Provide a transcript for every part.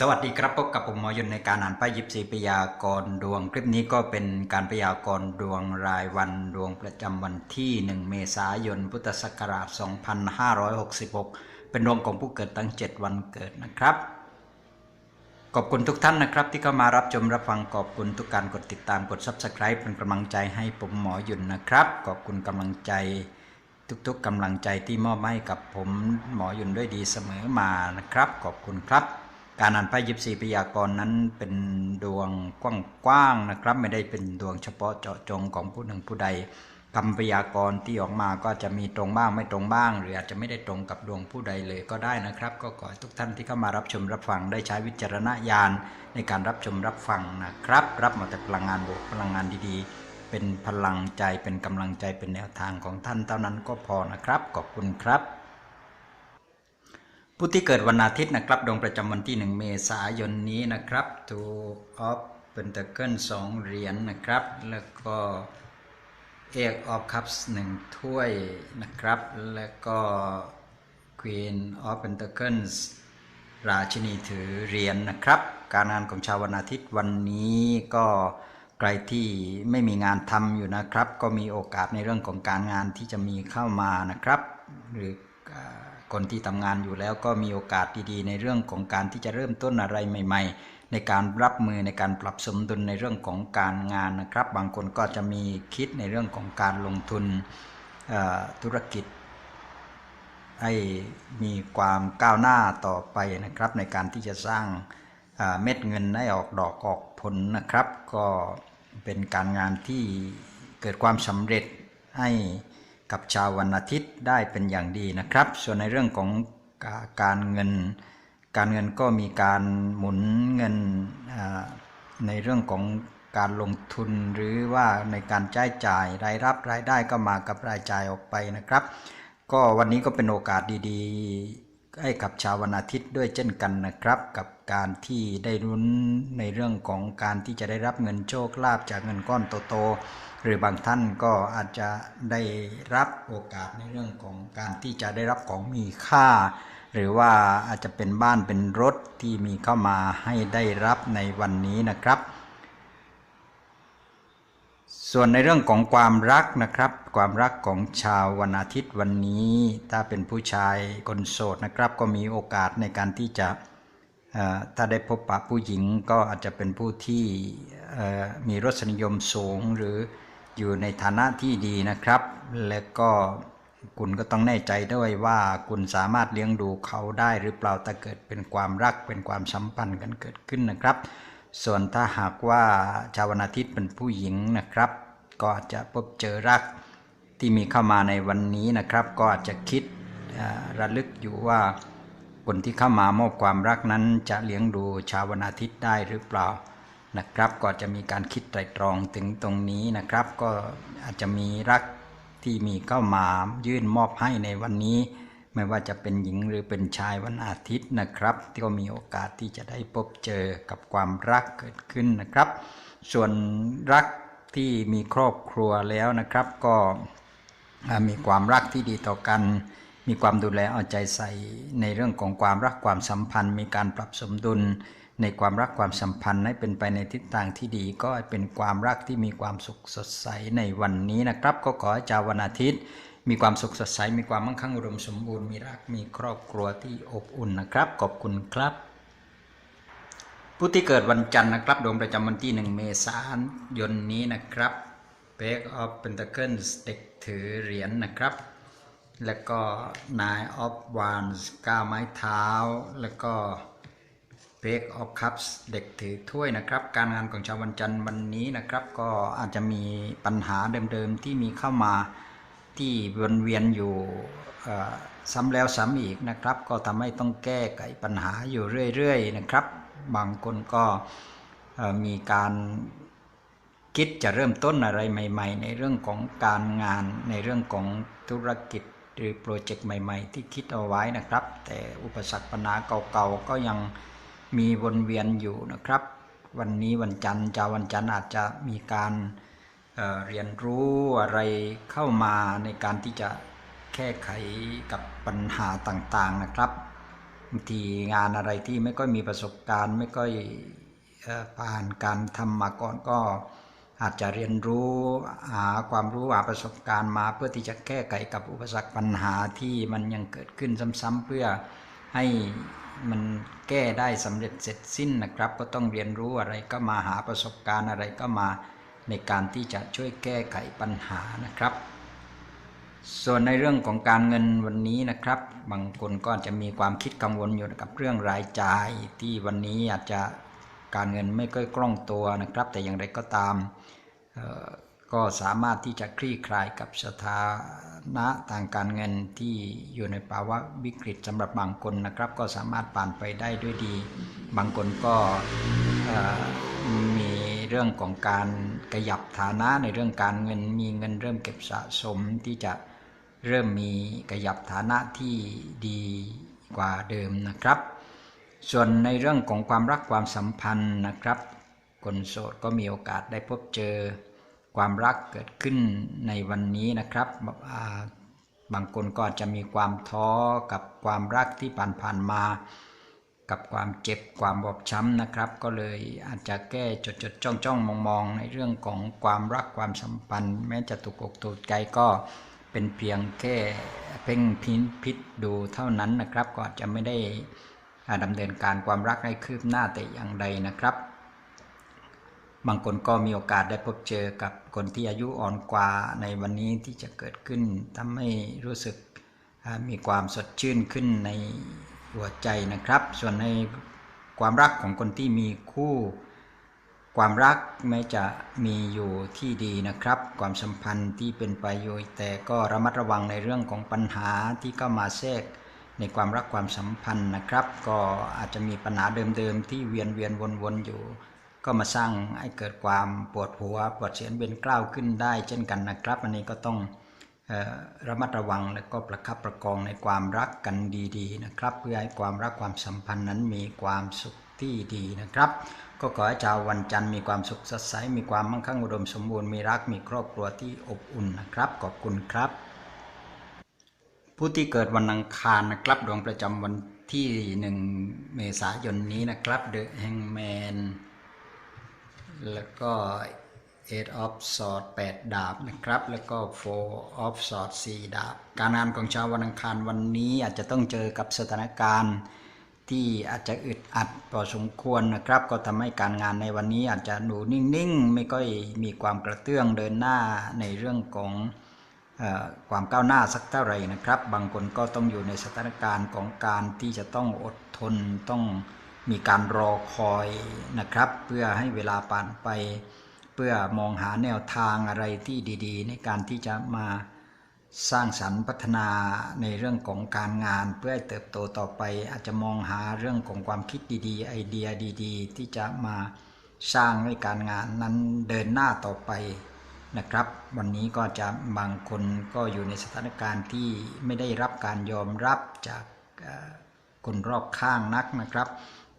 สวัสดีครับพบกับผมหมอยนในการอ่านป้ายยิบสีพยากรณ์ดวง คลิปนี้ก็เป็นการพยากรณ์ดวงรายวันดวงประจำวันที่ 1 เมษายน พุทธศักราช 2566 เป็นดวงของผู้เกิดตั้ง 7 วันเกิดนะครับ ขอบคุณทุกท่านนะครับ ที่เข้ามารับชมรับฟังขอบคุณทุกการกดติดตามกด Subscribe เป็นกำลังใจให้ผมหมอยุนนะครับ ขอบคุณกำลังใจทุกๆกำลังใจที่มอบให้กับผมหมอยุนด้วยดีเสมอมานะครับ ขอบคุณครับ การอ่านไพ่ยิปซีพยากรณ์นั้นเป็นดวงกว้างๆนะครับ ไม่ได้เป็นดวงเฉพาะเจาะจงของผู้หนึ่งผู้ใดคำพยากรณ์ที่ออกมาก็จะมีตรงบ้างไม่ตรงบ้าง หรืออาจจะไม่ได้ตรงกับดวงผู้ใดเลยก็ได้นะครับ ก็ขอให้ทุกท่านที่เข้ามารับชมรับฟังได้ใช้วิจารณญาณในการรับชมรับฟังนะครับ รับมาแต่พลังงานบวกพลังงานดีๆ เป็นพลังใจเป็นกำลังใจเป็นแนวทางของท่านเท่านั้นก็พอนะครับขอบคุณครับ ผู้ที่เกิดวันอาทิตย์นะครับดวงประจำวันที่ 1 เมษายนนี้นะครับ two of pentacle สองเหรียญนะครับ แล้วก็ eight of cups หนึ่งถ้วยนะครับ แล้วก็ queen of pentacles ราชินีถือเหรียญนะครับ การงานของชาววันอาทิตย์วันนี้ก็ใครที่ไม่มีงานทำอยู่นะครับ ก็มีโอกาสในเรื่องของการงานที่จะมีเข้ามานะครับ หรือ คนที่ทำงานอยู่แล้วก็มีโอกาสดีๆ ในเรื่องของการที่จะเริ่มต้นอะไรใหม่ ๆ ในการรับมือในการปรับสมดุลในเรื่องของการงานนะครับ บางคนก็จะมีคิดในเรื่องของการลงทุนธุรกิจ ให้มีความก้าวหน้าต่อไปนะครับ ในการที่จะสร้างเม็ดเงินให้ออกดอกออกผลนะครับ ก็เป็นการงานที่เกิดความสำเร็จให้ กับชาววันอาทิตย์ได้เป็นอย่างดีนะครับ ส่วนในเรื่องของการเงิน การเงินก็มีการหมุนเงินในเรื่องของการลงทุนหรือว่าในการใช้จ่ายรายรับรายได้ก็มากับรายจ่ายออกไปนะครับ ก็วันนี้ก็เป็นโอกาสดีๆ ให้กับชาววันอาทิตย์ด้วยเช่นกันนะครับกับ การที่ได้รุ้นในเรื่องของการที่จะได้รับเงินโชคลาภจากเงินก้อนโตๆหรือบางท่านก็อาจจะได้รับโอกาสในเรื่องของการที่จะได้รับของมีค่า หรือว่าอาจจะเป็นบ้านเป็นรถที่มีเข้ามาให้ได้รับในวันนี้นะครับส่วนในเรื่องของความรักนะครับ ความรักของชาววันอาทิตย์วันนี้ ถ้าเป็นผู้ชายคนโสดนะครับ ก็มีโอกาสในการที่จะ ถ้าได้พบปะผู้หญิงก็อาจจะเป็นผู้ที่มีรสนิยมสูงหรืออยู่ในฐานะที่ดีนะครับ และก็คุณก็ต้องแน่ใจด้วยว่าคุณสามารถเลี้ยงดูเขาได้หรือเปล่าถ้าเกิดเป็นความรักเป็นความสัมพันธ์กันเกิดขึ้นนะครับ ส่วนถ้าหากว่าชาววันอาทิตย์เป็นผู้หญิงนะครับ ก็อาจจะพบเจอรักที่มีเข้ามาในวันนี้นะครับ ก็อาจจะคิดระลึกอยู่ว่า คนที่เข้ามามอบความรักนั้นจะเลี้ยงดูชาววันอาทิตย์ได้หรือเปล่านะครับ ก็จะมีการคิดไตรตรองถึงตรงนี้นะครับ ก็อาจจะมีรักที่มีเข้ามายื่นมอบให้ในวันนี้ ไม่ว่าจะเป็นหญิงหรือเป็นชายวันอาทิตย์นะครับ ที่ก็มีโอกาสที่จะได้พบเจอกับความรักเกิดขึ้นนะครับ ส่วนรักที่มีครอบครัวแล้วนะครับ ก็มีความรักที่ดีต่อกัน มีความดูแลเอาใจใส่ในเรื่องของความรักความสัมพันธ์ มีการปรับสมดุล ในความรักความสัมพันธ์ให้เป็นไปในทิศทางที่ดี ก็เป็นความรักที่มีความสุขสดใสในวันนี้นะครับ ก็ขอให้ชาววันอาทิตย์ มีความสุขสดใสมีความมั่งคั่งอุดมสมบูรณ์มีรักมีครอบครัวที่อบอุ่นนะครับ ขอบคุณครับผู้ที่เกิดวันจันทร์นะครับดวงประจำวันที่ 1 เมษายนนี้นะครับ p a c of Pentacles เด็กถือเหรียญนะครับ แล้วก็ Nine of Wands ก้าไม้เท้า แล้วก็ p a c of Cups เด็กถือถ้วยนะครับ การงานของชาววันจันทร์วันนี้นะครับ ก็อาจจะมีปัญหาเดิมๆที่มีเข้ามาที่วนเวียนอยู่ซ้ำแล้วซ้ำอีกนะครับ ก็ทำให้ต้องแก้ไขปัญหาอยู่เรื่อยๆนะครับ บางคนก็มีการคิดจะเริ่มต้นอะไรใหม่ ๆ ในเรื่องของการงานในเรื่องของธุรกิจ หรือโปรเจกต์ใหม่ ๆ ที่คิดเอาไว้นะครับ แต่อุปสรรคปัญหาเก่าๆก็ยังมีวนเวียนอยู่นะครับ วันนี้วันจันทร์จาวันจันทร์อาจจะมีการเเรียนรู้อะไรเข้ามาในการที่จะแก้ไขกับปัญหาต่างๆนะครับบางทีงานอะไรที่ไม่ค่อยมีประสบการณ์ ไม่ค่อยอผ่านการทำมาก่อนก็ อาจจะเรียนรู้หาความรู้หาประสบการณ์มา เพื่อที่จะแก้ไขกับอุปสรรคปัญหาที่มันยังเกิดขึ้นซ้ำๆเพื่อให้มันแก้ได้สำเร็จเสร็จสิ้นนะครับ ก็ต้องเรียนรู้อะไรก็มาหาประสบการณ์อะไรก็มาในการที่จะช่วยแก้ไขปัญหานะครับ ส่วนในเรื่องของการเงินวันนี้นะครับ บางคนก็อาจจะมีความคิดกังวลอยู่กับเรื่องรายจ่ายที่วันนี้อาจจะ การเงินไม่ค่อยคล่องตัวนะครับ แต่อย่างไรก็ตามก็สามารถที่จะคลี่คลายกับสถานะทางการเงินที่อยู่ในภาวะวิกฤตสำหรับบางคนนะครับ ก็สามารถผ่านไปได้ด้วยดี บางคนก็มีเรื่องของการขยับฐานะในเรื่องการเงินมีเงินเริ่มเก็บสะสมที่จะเริ่มมีขยับฐานะที่ดีกว่าเดิมนะครับ ส่วนในเรื่องของความรักความสัมพันธ์นะครับ คนโสดก็มีโอกาสได้พบเจอความรักเกิดขึ้นในวันนี้นะครับบางคนก็อาจจะมีความท้อกับความรักที่ผ่านๆมา กับความเจ็บความบอบช้ำนะครับ ก็เลยอาจจะแก้จดจดจ้องจ้องมองมองในเรื่องของความรักความสัมพันธ์ แม้จะถูกอกถูกใจก็เป็นเพียงแค่เพ่งพินพิษดูเท่านั้นนะครับ ก็อาจจะไม่ได้ ดำเนินการความรักให้คืบหน้าแต่อย่างใดนะครับ บางคนก็มีโอกาสได้พบเจอกับคนที่อายุอ่อนกว่าในวันนี้ที่จะเกิดขึ้นทำให้รู้สึกมีความสดชื่นขึ้นในหัวใจนะครับ ส่วนในความรักของคนที่มีคู่ ความรักแม้จะมีอยู่ที่ดีนะครับ ความสัมพันธ์ที่เป็นไปอยู่แต่ก็ระมัดระวังในเรื่องของปัญหาที่เข้ามาแทรก ในความรักความสัมพันธ์นะครับ ก็อาจจะมีปัญหาเดิมๆที่เวียนเวียนวนๆอยู่ ก็มาสร้างให้เกิดความปวดหัวปวดเสียนเวียนกล้าวขึ้นได้เช่นกันนะครับ อันนี้ก็ต้องระมัดระวังและก็ประคับประคองในความรักกันดีๆนะครับ เพื่อให้ความรักความสัมพันธ์นั้นมีความสุขที่ดีนะครับ ก็ขอให้ชาววันจันทร์มีความสุขสดใสมีความมั่งคั่งอุดมสมบูรณ์มีรักมีครอบครัวที่อบอุ่นนะครับ ขอบคุณครับ ผู้ที่เกิดวันอังคารนะครับดวงประจำวันที่หนึ่งเมษายนนี้นะครับเดอะแฮงแมนแล้วก็ Eight of Swords 8ดาบนะครับ แล้วก็ Four of Swords 4ดาบ การงานของชาววันอังคารวันนี้อาจจะต้องเจอกับสถานการณ์ที่อาจจะอึดอัดพอสมควรนะครับ ก็ทำให้การงานในวันนี้อาจจะหนูนิ่งๆ ไม่ค่อยมีความกระเตื้องเดินหน้าในเรื่องของ ความก้าวหน้าสักเท่าไหร่นะครับ บางคนก็ต้องอยู่ในสถานการณ์ของการที่จะต้องอดทนต้องมีการรอคอยนะครับ เพื่อให้เวลาผ่านไป เพื่อมองหาแนวทางอะไรที่ดี ๆ ในการที่จะมาสร้างสรรค์พัฒนาในเรื่องของการงาน เพื่อให้เติบโตต่อไป อาจจะมองหาเรื่องของความคิดดีๆ ไอเดียดี ๆ ที่จะมาสร้างให้การงานนั้นเดินหน้าต่อไป นะครับ วันนี้ก็จะบางคนก็อยู่ในสถานการณ์ที่ไม่ได้รับการยอมรับจากคนรอบข้างนักนะครับ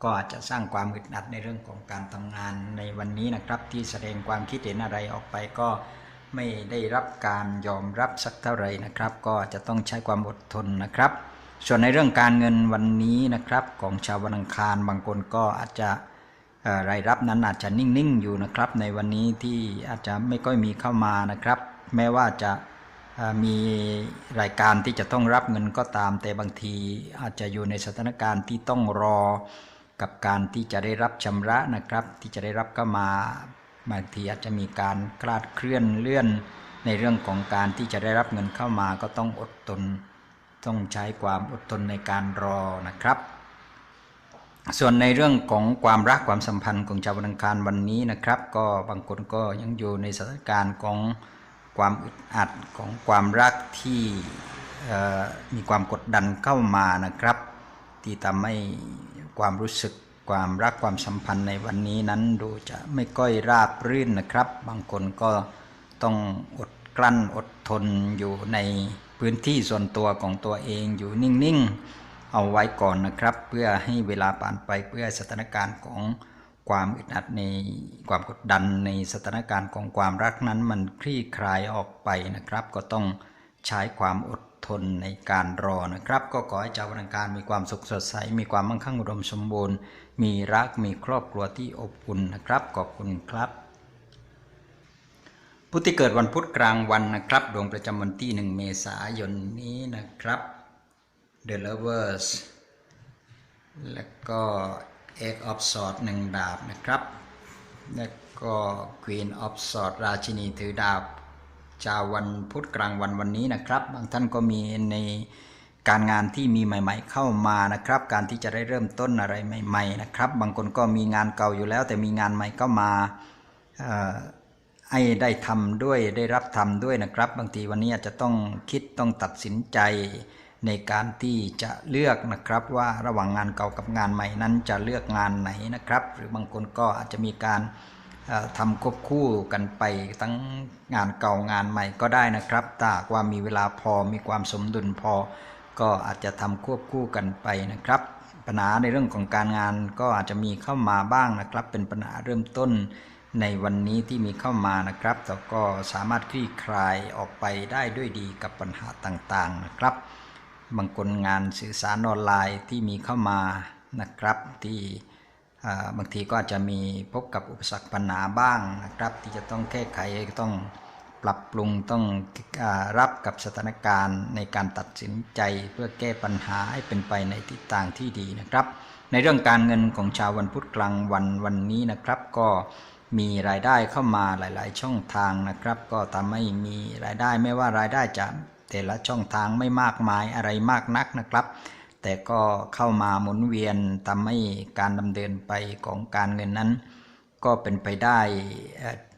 ก็อาจจะสร้างความอึดอัดในเรื่องของการทำงานในวันนี้นะครับ ที่แสดงความคิดเห็นอะไรออกไปก็ไม่ได้รับการยอมรับสักเท่าไหร่นะครับ ก็จะต้องใช้ความอดทนนะครับ ส่วนในเรื่องการเงินวันนี้นะครับ ของชาววันอังคารบางคนก็อาจจะ รายรับนั้นอาจจะนิ่ง ๆ อยู่นะครับ ในวันนี้ที่อาจจะไม่ค่อยมีเข้ามานะครับ แม้ว่าจะมีรายการที่จะต้องรับเงินก็ตาม แต่บางทีอาจจะอยู่ในสถานการณ์ที่ต้องรอกับการที่จะได้รับชำระนะครับ ที่จะได้รับก็มาบางทีอาจจะมีการคลาดเคลื่อนเลื่อน ในเรื่องของการที่จะได้รับเงินเข้ามาก็ต้องอดทนต้องใช้ความอดทนในการรอนะครับ ส่วนในเรื่องของความรักความสัมพันธ์ของชาววันอังคารวันนี้นะครับ ก็บางคนก็ยังอยู่ในสถานการณ์ของความอึดอัดของความรักที่มีความกดดันเข้ามานะครับ ที่ทำให้ความรู้สึกความรักความสัมพันธ์ในวันนี้นั้นดูจะไม่ค่อยราบรื่นนะครับ บางคนก็ต้องอดกลั้นอดทนอยู่ในพื้นที่ส่วนตัวของตัวเองอยู่นิ่งๆ เอาไว้ก่อนนะครับ เพื่อให้เวลาผ่านไปเพื่อสถานการณ์ของความอึดอัดในความกดดันในสถานการณ์ของความรักนั้นมันคลี่คลายออกไปนะครับ ก็ต้องใช้ความอดทนในการรอนะครับ ก็ขอให้ชาววันอังคารมีความสุขสดใส มีความมั่งคั่งอุดมสมบูรณ์ มีรักมีครอบครัวที่อบอุ่นนะครับ ขอบคุณครับผู้ที่เกิดวันพุธกลางวันนะครับ ดวงประจำวันที่ 1 เมษายนนี้นะครับ The Lovers แล้วก็ Egg of Swords หนึ่งดาบนะครับ แล้วก็ Queen of Swords ราชินีถือดาบชาววันพุธกลางวันวันนี้นะครับ บางท่านก็มีในการงานที่มีใหม่ ๆ เข้ามานะครับ การที่จะได้เริ่มต้นอะไรใหม่ ๆ นะครับ บางคนก็มีงานเก่าอยู่แล้ว แต่มีงานใหม่เข้ามาให้ได้ทำด้วยได้รับทำด้วยนะครับ บางทีวันนี้อาจจะต้องคิดต้องตัดสินใจ ในการที่จะเลือกนะครับว่าระหว่างงานเก่ากับงานใหม่นั้นจะเลือกงานไหนนะครับ หรือบางคนก็อาจจะมีการทำควบคู่กันไปทั้งงานเก่างานใหม่ก็ได้นะครับถ้าว่ามีเวลาพอมีความสมดุลพอ ก็อาจจะทำควบคู่กันไปนะครับ ปัญหาในเรื่องของการงานก็อาจจะมีเข้ามาบ้างนะครับ เป็นปัญหาเริ่มต้นในวันนี้ที่มีเข้ามานะครับแต่ก็สามารถคลี่คลายออกไปได้ด้วยดีกับปัญหาต่างๆนะครับ บางคนงานสื่อสารออนไลน์ที่มีเข้ามานะครับ ที่บางทีก็อาจจะมีพบกับอุปสรรคปัญหาบ้างนะครับ ที่จะต้องแก้ไขต้องปรับปรุงต้องอรับกับสถานการณ์ในการตัดสินใจเพื่อแก้ปัญหาให้เป็นไปในทิศทางที่ดีนะครับ ในเรื่องการเงินของชาววันพุธกลางวันวันนี้นะครับ ก็มีรายได้เข้ามาหลาย ๆ ช่องทางนะครับ ก็ทำให้มีรายได้ไม่ว่ารายได้จะ แต่ละช่องทางไม่มากมายอะไรมากนักนะครับ แต่ก็เข้ามาหมุนเวียนทำให้การดำเนินไปของการเงินนั้น ก็เป็นไปได้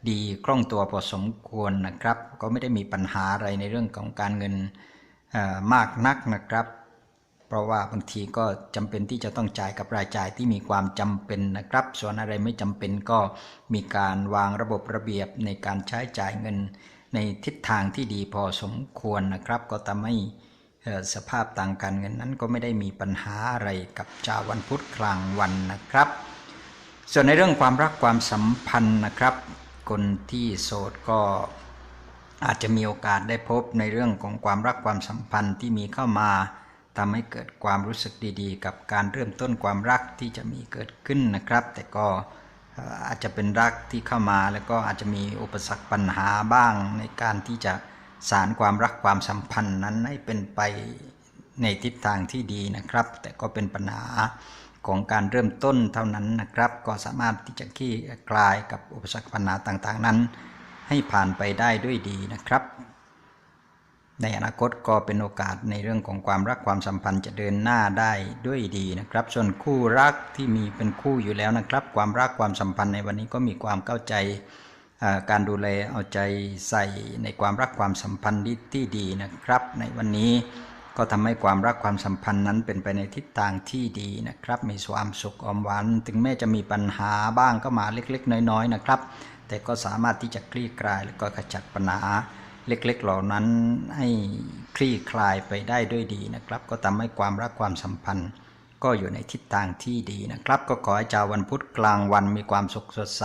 ดีคล่องตัวพอสมควรนะครับ ก็ไม่ได้มีปัญหาอะไรในเรื่องของการเงินมากนักนะครับ เพราะว่าบางทีก็จำเป็นที่จะต้องจ่ายกับรายจ่ายที่มีความจำเป็นนะครับ ส่วนอะไรไม่จำเป็นก็มีการวางระบบระเบียบในการใช้จ่ายเงิน ในทิศทางที่ดีพอสมควรนะครับ ก็ทำให้สภาพต่างการเงินนั้นก็ไม่ได้มีปัญหาอะไรกับชาววันพุธกลางวันนะครับ ส่วนในเรื่องความรักความสัมพันธ์นะครับ คนที่โสดก็อาจจะมีโอกาสได้พบในเรื่องของความรักความสัมพันธ์ที่มีเข้ามาทำให้เกิดความรู้สึกดีๆ กับการเริ่มต้นความรักที่จะมีเกิดขึ้นนะครับ แต่ก็ อาจจะเป็นรักที่เข้ามาแล้วก็อาจจะมีอุปสรรคปัญหาบ้างในการที่จะสารความรักความสัมพันธ์นั้นให้เป็นไปในทิศทางที่ดีนะครับ แต่ก็เป็นปัญหาของการเริ่มต้นเท่านั้นนะครับ ก็สามารถที่จะขี้คลายกับอุปสรรคปัญหาต่างๆนั้น ให้ผ่านไปได้ด้วยดีนะครับ ในอนาคตก็เป็นโอกาสในเรื่องของความรักความสัมพันธ์จะเดินหน้าได้ด้วยดีนะครับ ส่วนคู่รักที่มีเป็นคู่อยู่แล้วนะครับ ความรักความสัมพันธ์ในวันนี้ก็มีความเข้าใจการดูแลเอาใจใส่ในความรักความสัมพันธ์ที่ดีนะครับ ในวันนี้ก็ทำให้ความรักความสัมพันธ์นั้นเป็นไปในทิศทางที่ดีนะครับ มีความสุขอมหวานถึงแม้จะมีปัญหาบ้างก็มาเล็กๆ น้อยๆนะครับ แต่ก็สามารถที่จะคลี่คลาย แล้วก็ขจัดปัญหา เล็กๆ เหล่านั้นให้คลี่คลายไปได้ด้วยดีนะครับ ก็ทำให้ความรักความสัมพันธ์ ก็อยู่ในทิศทางที่ดีนะครับ ก็ขอให้ชาววันพุธกลางวันมีความสุขสดใส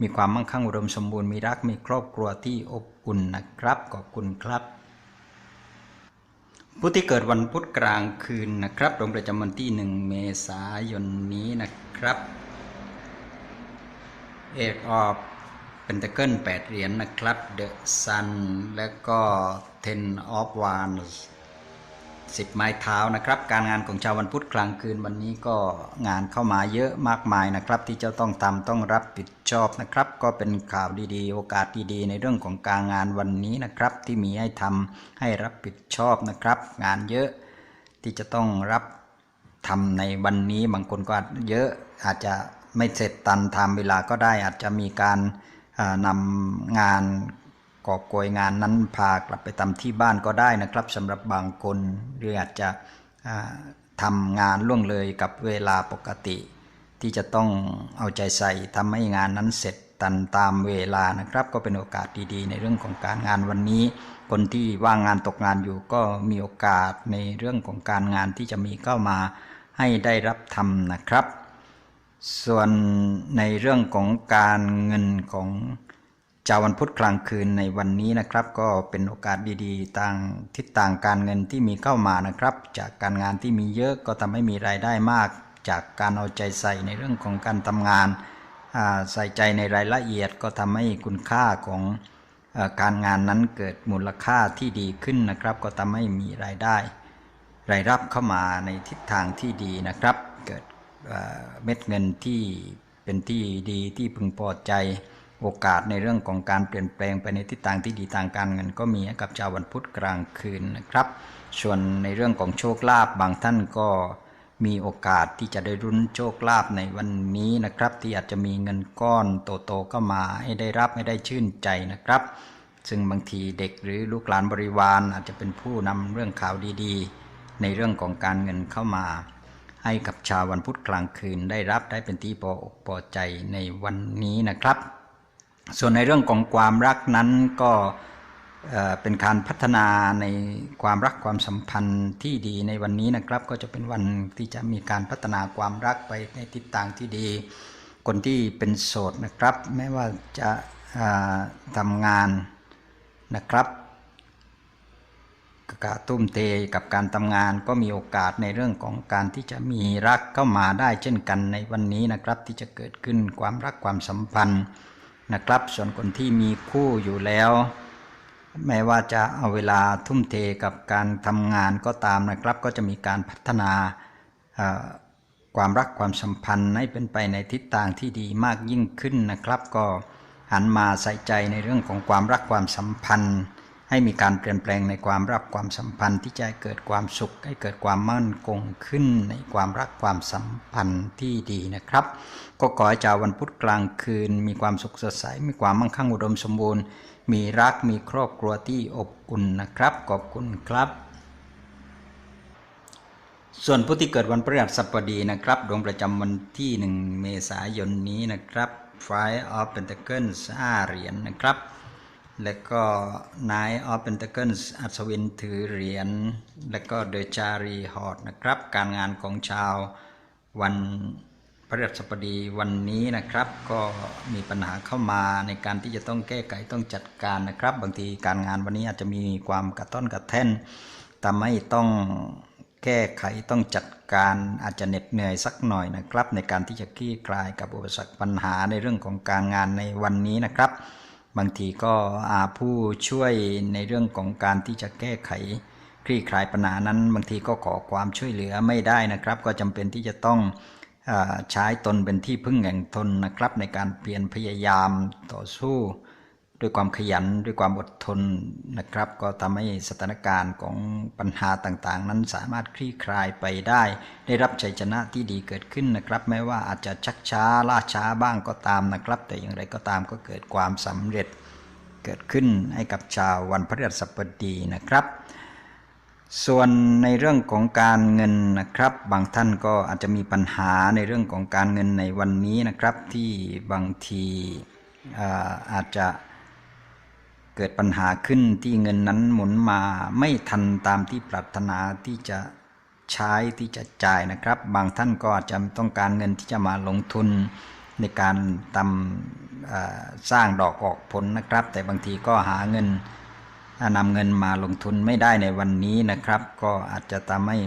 มีความมั่งคั่งอุดมสมบูรณ์มีรักมีครอบครัวที่อบอุ่นนะครับขอบคุณครับผู้ที่เกิดวันพุธกลางคืนนะครับดวงประจำวันที่ 1 เมษายนนี้นะครับ เอกออฟ เป็นตะเกิล8เหรียญนะครับเดอะซันแล้วก็ Ten of Wands สิบไม้เท้านะครับ การงานของชาววันพุธกลางคืนวันนี้ก็งานเข้ามาเยอะมากมายนะครับ ที่จะต้องทำต้องรับผิดชอบนะครับ ก็เป็นข่าวดีๆ โอกาสดีๆ ในเรื่องของการงานวันนี้นะครับ ที่มีให้ทำให้รับผิดชอบนะครับ งานเยอะที่จะต้องรับทำในวันนี้บางคนก็เยอะอาจจะไม่เสร็จตันทำเวลาก็ได้อาจจะมีการ นำงานก่อกวยงานนั้นพากลับไปทำที่บ้านก็ได้นะครับสำหรับบางคนหรืออาจจะทำงานล่วงเลยกับเวลาปกติ ที่จะต้องเอาใจใส่ทำให้งานนั้นเสร็จตันตามเวลานะครับ ก็เป็นโอกาสดีๆ ในเรื่องของการงานวันนี้ คนที่ว่างงานตกงานอยู่ก็มีโอกาสในเรื่องของการงานที่จะมีเข้ามาให้ได้รับทำนะครับ ส่วนในเรื่องของการเงินของชาววันพุธกลางคืนในวันนี้นะครับ ก็เป็นโอกาสดีๆต่างทิศต่างการเงินที่มีเข้ามานะครับ จากการงานที่มีเยอะก็ทำให้มีรายได้มาก จากการเอาใจใส่ในเรื่องของการทำงานใส่ใจในรายละเอียดก็ทำให้คุณค่าของการงานนั้นเกิดมูลค่าที่ดีขึ้นนะครับ ก็ทำให้มีรายได้ รายรับเข้ามาในทิศทางที่ดีนะครับ เม็ดเงินที่เป็นที่ดีที่พึงพอใจโอกาสในเรื่องของการเปลี่ยนแปลงไปในทิศทางที่ดีทางการเงินก็มีกับชาววันพุธกลางคืนนะครับ ส่วนในเรื่องของโชคลาภบางท่านก็มีโอกาสที่จะได้รุ้นโชคลาภในวันนี้นะครับ ที่อาจจะมีเงินก้อนโตๆเข้ามาให้ได้รับให้ได้ชื่นใจนะครับ ซึ่งบางทีเด็กหรือลูกหลานบริวารอาจจะเป็นผู้นำเรื่องข่าวดีๆ ในเรื่องของการเงินเข้ามา ให้กับชาววันพุธกลางคืนได้รับได้เป็นที่พออกพอใจในวันนี้นะครับ ส่วนในเรื่องของความรักนั้นก็เป็นการพัฒนาในความรักความสัมพันธ์ที่ดีในวันนี้นะครับ ก็จะเป็นวันที่จะมีการพัฒนาความรักไปในทิศทางที่ดี คนที่เป็นโสดนะครับแม้ว่าจะทำงานนะครับ กะตุ้มเทกับการทำงานก็มีโอกาสในเรื่องของการที่จะมีรักเข้ามาได้เช่นกันในวันนี้นะครับที่จะเกิดขึ้นความรักความสัมพันธ์นะครับ ส่วนคนที่มีคู่อยู่แล้ว แม้ว่าจะเอาเวลาทุ่มเทกับการทำงานก็ตามนะครับ ก็จะมีการพัฒนาความรักความสัมพันธ์ให้เป็นไปในทิศทางที่ดีมากยิ่งขึ้นนะครับ ก็หันมาใส่ใจในเรื่องของความรักความสัมพันธ์ ให้มีการเปลี่ยนแปลงในความรักความสัมพันธ์ที่จะให้เกิดความสุข ให้เกิดความมั่นคงขึ้นในความรักความสัมพันธ์ที่ดีนะครับ ก็ขอให้ชาววันพุธกลางคืน มีความสุขสดใส มีความมั่งคั่งอุดมสมบูรณ์ มีรักมีครอบครัวที่อบอุ่นนะครับ ขอบคุณครับ ส่วนผู้ที่เกิดวันพฤหัสบดีนะครับ ดวงประจำวันที่ 1 เมษายนนี้นะครับ Five of Pentacles 5เหรียญนะครับ และก็ Nine of Pentacles อัศวินถือเหรียญ และก็ The Chari h o r นะครับ การงานของชาววันพฤหัสบดีวันนี้นะครับ ก็มีปัญหาเข้ามาในการที่จะต้องแก้ไขต้องจัดการนะครับ บางทีการงานวันนี้อาจจะมีความกระต้อนกระแท่นทำให้ต้องแก้ไขต้องจัดการอาจจะเหน็ดเหนื่อยสักหน่อยนะครับ ในการที่จะคลี่คลายกับอุปสรรคปัญหาในเรื่องของการงานในวันนี้นะครับ บางทีก็อาผู้ช่วยในเรื่องของการที่จะแก้ไข คลี่คลายปัญหานั้น บางทีก็ขอความช่วยเหลือไม่ได้นะครับ ก็จำเป็นที่จะต้องอใช้ตนเป็นที่พึ่งแห่งตนนะครับ ในการเพียรพยายามต่อสู้ ด้วยความขยันด้วยความอดทนนะครับ ก็ทำให้สถานการณ์ของปัญหาต่างๆ นั้นสามารถคลี่คลายไปได้ ได้รับชัยชนะที่ดีเกิดขึ้นนะครับ แม้ว่าอาจจะชักช้าล่าช้าบ้างก็ตามนะครับ แต่อย่างไรก็ตามก็เกิดความสำเร็จเกิดขึ้นให้กับชาววันพฤหัสบดีนะครับ ส่วนในเรื่องของการเงินนะครับ บางท่านก็อาจจะมีปัญหาในเรื่องของการเงินในวันนี้นะครับ ที่บางทีอาจจะ กิดปัญหาขึ้นที่เงินนั้นหมุนมาไม่ทันตามที่ปรารถนาที่จะใช้ที่จะจ่ายนะครับ บางท่านก็อาจจะต้องการเงินที่จะมาลงทุนในการทำสร้างดอกออกผลนะครับ แต่บางทีก็หาเงินนำเงินมาลงทุนไม่ได้ในวันนี้นะครับ ก็อาจจะทำให้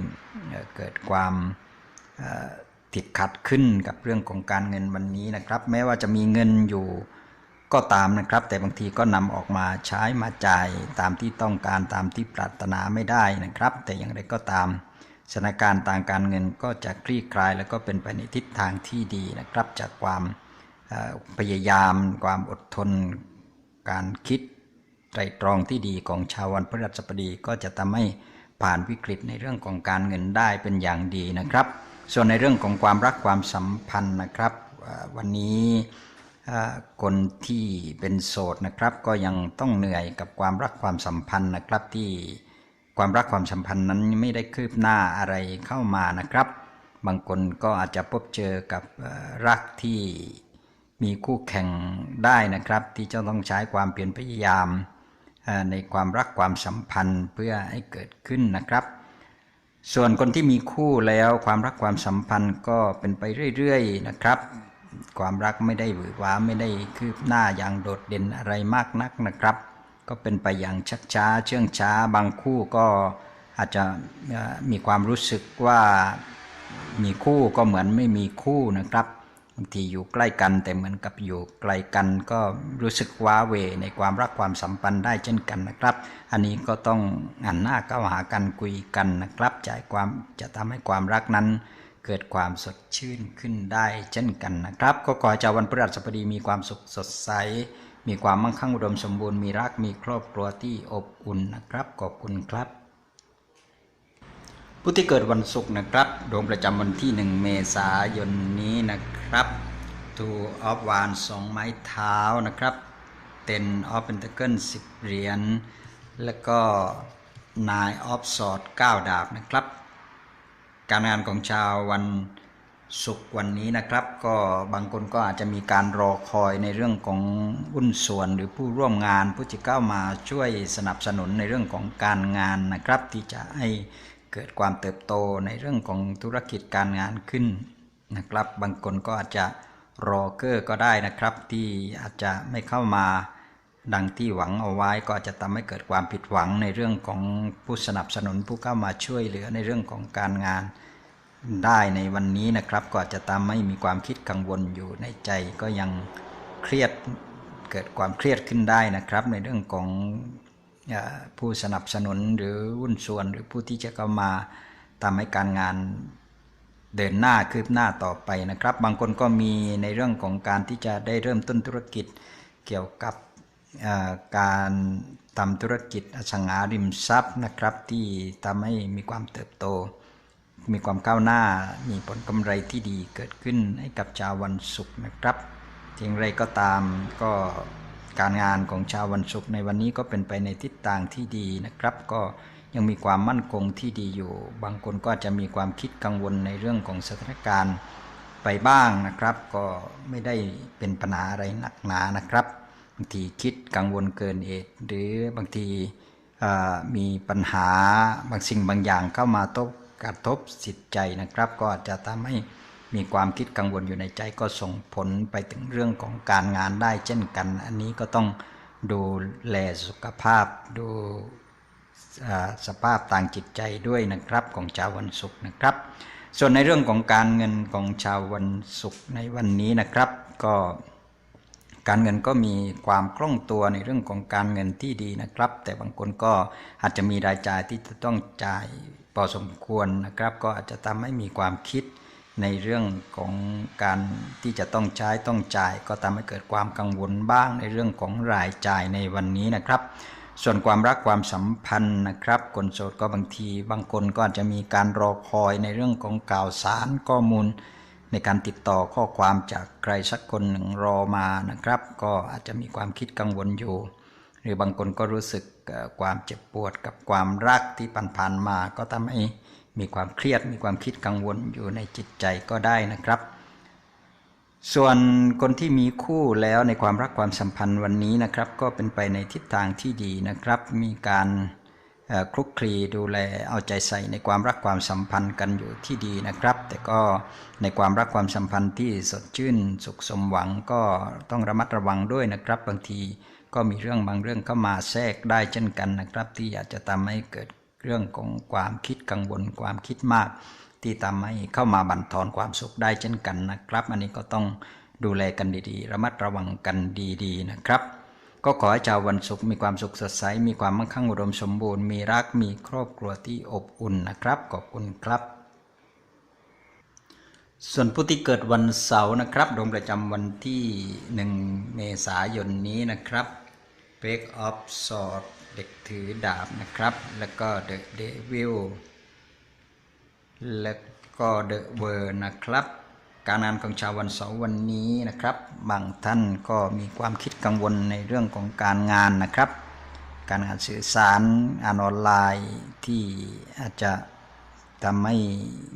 เกิดความติดขัดขึ้นกับเรื่องของการเงินวันนี้นะครับ แม้ว่าจะมีเงินอยู่ ก็ตามนะครับ แต่บางทีก็นำออกมาใช้มาจ่ายตามที่ต้องการตามที่ปรารถนาไม่ได้นะครับ แต่อย่างไรก็ตามสถานการณ์ทางการเงินก็จะคลี่คลาย แล้วก็เป็นไปในทิศทางที่ดีนะครับ จากความพยายาม ความอดทน การคิดไตรตรองที่ดีของชาววันพฤหัสบดีก็จะทำให้ผ่านวิกฤตในเรื่องของการเงินได้เป็นอย่างดีนะครับ ส่วนในเรื่องของความรักความสัมพันธ์นะครับ วันนี้ อ่าคนที่เป็นโสดนะครับก็ยังต้องเหนื่อยกับความรักความสัมพันธ์นะครับที่ความรักความสัมพันธ์นั้นไม่ได้คืบหน้าอะไรเข้ามานะครับ บางคนก็อาจจะพบเจอกับรักที่มีคู่แข่งได้นะครับ ที่จะต้องใช้ความเปลี่ยนพยายาม ในความรักความสัมพันธ์เพื่อให้เกิดขึ้นนะครับ ส่วนคนที่มีคู่แล้วความรักความสัมพันธ์ก็เป็นไปเรื่อย ๆ นะครับ ความรักไม่ได้หวือหวาไม่ได้คืบหน้าอย่างโดดเด่นอะไรมากนักนะครับ ก็เป็นไปอย่างชักช้าเชื่องช้าบางคู่ก็อาจจะมีความรู้สึกว่ามีคู่ก็เหมือนไม่มีคู่นะครับบางทีอยู่ใกล้กันแต่เหมือนกับอยู่ไกลกันก็รู้สึกว้าเวในความรักความสัมพันธ์ได้เช่นกันนะครับ อันนี้ก็ต้องหันหน้าเข้าหากันคุยกันนะครับจ่ายความจะทำให้ความรักนั้น เกิดความสดชื่นขึ้นได้เช่นกันนะครับ ก็ขอให้เจ้าวันพฤหัสบดีมีความสุขสดใส มีความมั่งคั่งอุดมสมบูรณ์มีรักมีครอบครัวที่อบอุ่นนะครับ ขอบคุณครับ ผู้ที่เกิดวันศุกร์นะครับดวงประจำวันที่ 1 เมษายนนี้นะครับทูออฟวานสองไม้เท้านะครับเต็นออฟเป็นตะเกิลสิบเหรียญแล้วก็นายออฟสอดเก้าดาบนะครับ การงานของชาววันศุกร์วันนี้นะครับ ก็บางคนก็อาจจะมีการรอคอยในเรื่องของหุ้นส่วนหรือผู้ร่วมงานผู้ที่เข้ามาช่วยสนับสนุนในเรื่องของการงานนะครับ ที่จะให้เกิดความเติบโตในเรื่องของธุรกิจการงานขึ้นนะครับ บางคนก็อาจจะรอเกอร์ก็ได้นะครับ ที่อาจจะไม่เข้ามา ดังที่หวังเอาไว้ก็จะทำให้เกิดความผิดหวังในเรื่องของผู้สนับสนุนผู้เข้ามาช่วยเหลือในเรื่องของการงานได้ในวันนี้นะครับก็จะทำให้มีความคิดกังวลอยู่ในใจก็ยังเครียดเกิดความเครียดขึ้นได้นะครับ ในเรื่องของผู้สนับสนุนหรือหุ้นส่วนหรือผู้ที่จะเข้ามาทำให้การงานเดินหน้าคืบหน้าต่อไปนะครับ บางคนก็มีในเรื่องของการที่จะได้เริ่มต้นธุรกิจเกี่ยวกับ การทำธุรกิจอสังหาริมทรัพย์นะครับที่ทำให้มีความเติบโต มีความก้าวหน้า มีผลกำไรที่ดีเกิดขึ้นให้กับชาววันศุกร์นะครับอย่างไรก็ตามก็การงานของชาววันศุกร์ในวันนี้ก็เป็นไปในทิศทางที่ดีนะครับ ก็ยังมีความมั่นคงที่ดีอยู่ บางคนก็จะมีความคิดกังวลในเรื่องของสถานการณ์ไปบ้างนะครับ ก็ไม่ได้เป็นปัญหาอะไรหนักหนานะครับางทีคิดกังวลเกินเหตุหรือบางทีมีปัญหาบางสิ่งบางอย่างเข้ามาตบกระทบจิตใจนะครับ ก็อาจจะทำให้มีความคิดกังวลอยู่ในใจก็ส่งผลไปถึงเรื่องของการงานได้เช่นกัน อันนี้ก็ต้องดูแลสุขภาพดูสภาพทางจิตใจด้วยนะครับของชาววันศุกร์นะครับ ส่วนในเรื่องของการเงินของชาววันศุกร์ในวันนี้นะครับ ก็ การเงินก็มีความคล่องตัวในเรื่องของการเงินที่ดีนะครับ แต่บางคนก็อาจจะมีรายจ่ายที่จะต้องจ่ายพอสมควรนะครับ ก็อาจจะทำให้มีความคิดในเรื่องของการที่จะต้องใช้ต้องจ่าย ก็ทำให้เกิดความกังวลบ้างในเรื่องของรายจ่ายในวันนี้นะครับ ส่วนความรักความสัมพันธ์นะครับคนโสดก็บางที บางคนก็อาจจะมีการรอคอยในเรื่องของข่าวสารข้อมูล ในการติดต่อข้อความจากใครสักคนหนึ่งรอมานะครับ ก็อาจจะมีความคิดกังวลอยู่ หรือบางคนก็รู้สึกความเจ็บปวดกับความรักที่ผ่านๆมา ก็ทำให้มีความเครียดมีความคิดกังวลอยู่ในจิตใจก็ได้นะครับ ส่วนคนที่มีคู่แล้วในความรักความสัมพันธ์วันนี้นะครับ ก็เป็นไปในทิศทางที่ดีนะครับ มีการ คลุกคลีดูแลเอาใจใส่ในความรักความสัมพันธ์กันอยู่ที่ดีนะครับ แต่ก็ในความรักความสัมพันธ์ที่สดชื่น สุขสมหวังก็ต้องระมัดระวังด้วยนะครับ บางทีก็มีเรื่องบางเรื่องเข้ามาแทรกได้เช่นกันนะครับ ที่อาจจะทำให้เกิดเรื่องของความคิดกังวลความคิดมาก ที่ทำให้เข้ามาบั่นทอนความสุขได้เช่นกันนะครับ อันนี้ก็ต้องดูแลกันดีๆ ระมัดระวังกันดีๆนะครับ ก็ขอให้ชาววันศุกร์มีความสุขสดใส มีความมั่งคั่งอุดมสมบูรณ์ มีรัก มีครอบครัวที่อบอุ่นนะครับ ขอบคุณครับ ส่วนผู้ที่เกิดวันเสาร์นะครับ ดวงประจำวันที่ 1 เมษายนนี้นะครับ Break of Sword เด็กถือดาบนะครับ แล้วก็ The Devil แล้วก็ The World นะครับ การงานของชาววันเสาร์วันนี้นะครับบางท่านก็มีความคิดกังวลในเรื่องของการงานนะครับ การงานสื่อสารงานออนไลน์ที่อาจจะทำให้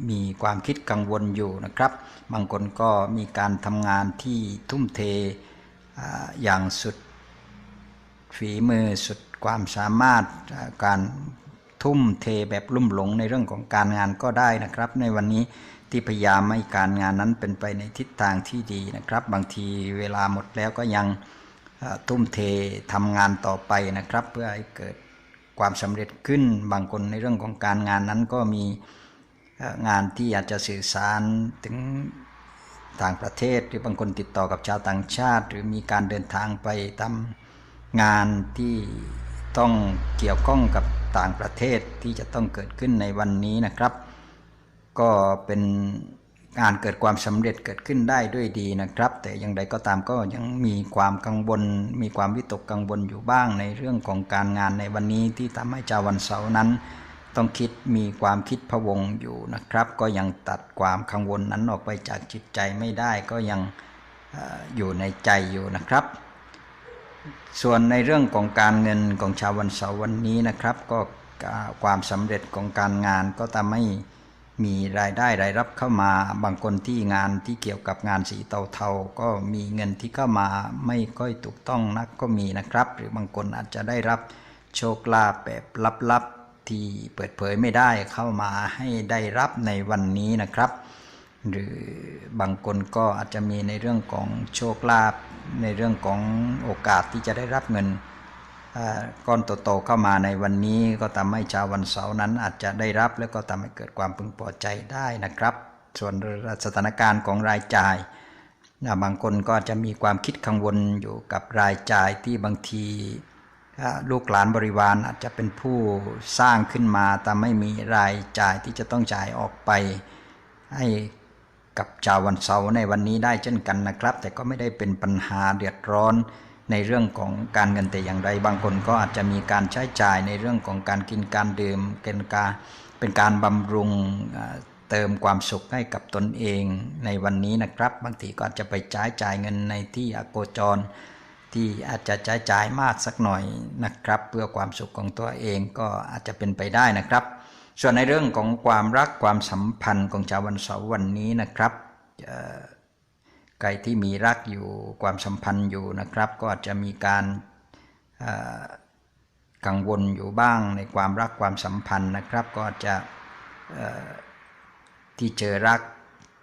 มีความคิดกังวลอยู่นะครับ บางคนก็มีการทำงานที่ทุ่มเทอย่างสุดฝีมือสุดความสามารถการทุ่มเทแบบลุ่มหลงในเรื่องของการงานก็ได้นะครับ ในวันนี้ ที่พยายามให้การงานนั้นเป็นไปในทิศทางที่ดีนะครับ บางทีเวลาหมดแล้วก็ยังทุ่มเททำงานต่อไปนะครับ เพื่อให้เกิดความสำเร็จขึ้นบางคนในเรื่องของการงานนั้นก็มีงานที่อาจจะสื่อสารถึงต่างประเทศ หรือบางคนติดต่อกับชาวต่างชาติ หรือมีการเดินทางไปทำงานที่ต้องเกี่ยวข้องกับต่างประเทศที่จะต้องเกิดขึ้นในวันนี้นะครับ ก็เป็นงานเกิดความสำเร็จเกิดขึ้นได้ด้วยดีนะครับ แต่อย่างไรก็ตามก็ยังมีความกังวล มีความวิตกกังวลอยู่บ้างในเรื่องของการงานในวันนี้ที่ทำให้ชาววันเสาร์นั้น ต้องคิดมีความคิดพะวงอยู่นะครับ ก็ยังตัดความกังวลนั้นออกไปจากจิตใจไม่ได้ก็ยังอยู่ในใจอยู่นะครับ ส่วนในเรื่องของการเงินของชาววันเสาร์วันนี้นะครับ ก็ความสำเร็จของการงานก็ทำให้ มีรายได้รายรับเข้ามาบางคนที่งานที่เกี่ยวกับงานสีเทาๆก็มีเงินที่เข้ามาไม่ค่อยถูกต้องนักก็มีนะครับ หรือบางคนอาจจะได้รับโชคลาภแบบลับๆที่เปิดเผยไม่ได้เข้ามาให้ได้รับในวันนี้นะครับ หรือบางคนก็อาจจะมีในเรื่องของโชคลาภในเรื่องของโอกาสที่จะได้รับเงิน ก้อนโตๆเข้ามาในวันนี้ก็ทำให้ชาววันเสาร์นั้นอาจจะได้รับ แล้วก็ทำให้เกิดความพึงพอใจได้นะครับ ส่วนสถานการณ์ของรายจ่ายบางคนก็จะมีความคิดกังวลอยู่กับรายจ่ายที่บางทีลูกหลานบริวารอาจจะเป็นผู้สร้างขึ้นมาทำให้มีรายจ่ายที่จะต้องจ่ายออกไป ให้กับชาววันเสาร์ในวันนี้ได้เช่นกันนะครับ แต่ก็ไม่ได้เป็นปัญหาเดือดร้อน ในเรื่องของการเงินแต่อย่างไร บางคนก็อาจจะมีการใช้จ่ายในเรื่องของการกินการดื่มเป็นการเป็นการบำรุงเติมความสุขให้กับตนเองในวันนี้นะครับ บางทีก็อาจจะไปใช้จ่ายเงินในที่อโกจร ที่อาจจะใช้จ่ายมากสักหน่อยนะครับ เพื่อความสุขของตัวเองก็อาจจะเป็นไปได้นะครับ ส่วนในเรื่องของความรักความสัมพันธ์ของชาววันเสาร์วันนี้นะครับเอ่อ ใครที่มีรักอยู่ความสัมพันธ์อยู่นะครับ ก็อาจจะมีการกังวลอยู่บ้างในความรักความสัมพันธ์นะครับ ก็อาจจะที่เจอรัก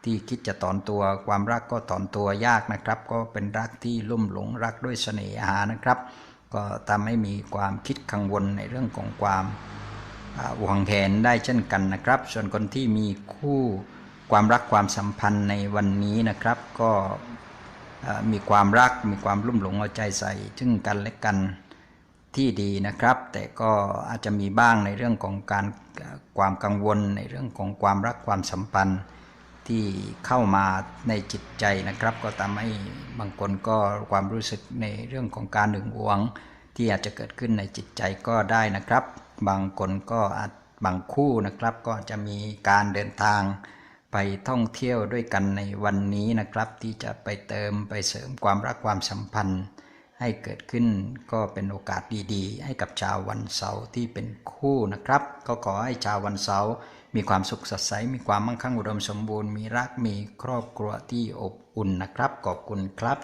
ที่คิดจะถอนตัวความรักก็ถอนตัวยากนะครับ ก็เป็นรักที่ลุ่มหลงรักด้วยเสน่หานะครับ ก็ทำให้มีความคิดกังวลในเรื่องของความหวังแหนได้เช่นกันนะครับ ส่วนคนที่มีคู่ ความรักความสัมพันธ์ในวันนี้นะครับ ก็มีความรักมีความรุ่มหลงเอาใจใส่ซึ่งกันและกันที่ดีนะครับ แต่ก็อาจจะมีบ้างในเรื่องของการความกังวลในเรื่องของความรักความสัมพันธ์ที่เข้ามาในจิตใจนะครับ ก็ทำให้บางคนก็ความรู้สึกในเรื่องของการหึงหวง ที่อาจจะเกิดขึ้นในจิตใจก็ได้นะครับ บางคนก็อาจบางคู่นะครับ ก็จะมีการเดินทาง ไปท่องเที่ยวด้วยกันในวันนี้นะครับ ที่จะไปเติมไปเสริมความรักความสัมพันธ์ ให้เกิดขึ้นก็เป็นโอกาสดีๆ ให้กับชาววันเสาร์ที่เป็นคู่นะครับ ก็ขอให้ชาววันเสาร์มีความสุขสดใสมีความมั่งคั่งอุดมสมบูรณ์มีรักมีครอบครัวที่อบอุ่นนะครับขอบคุณครับ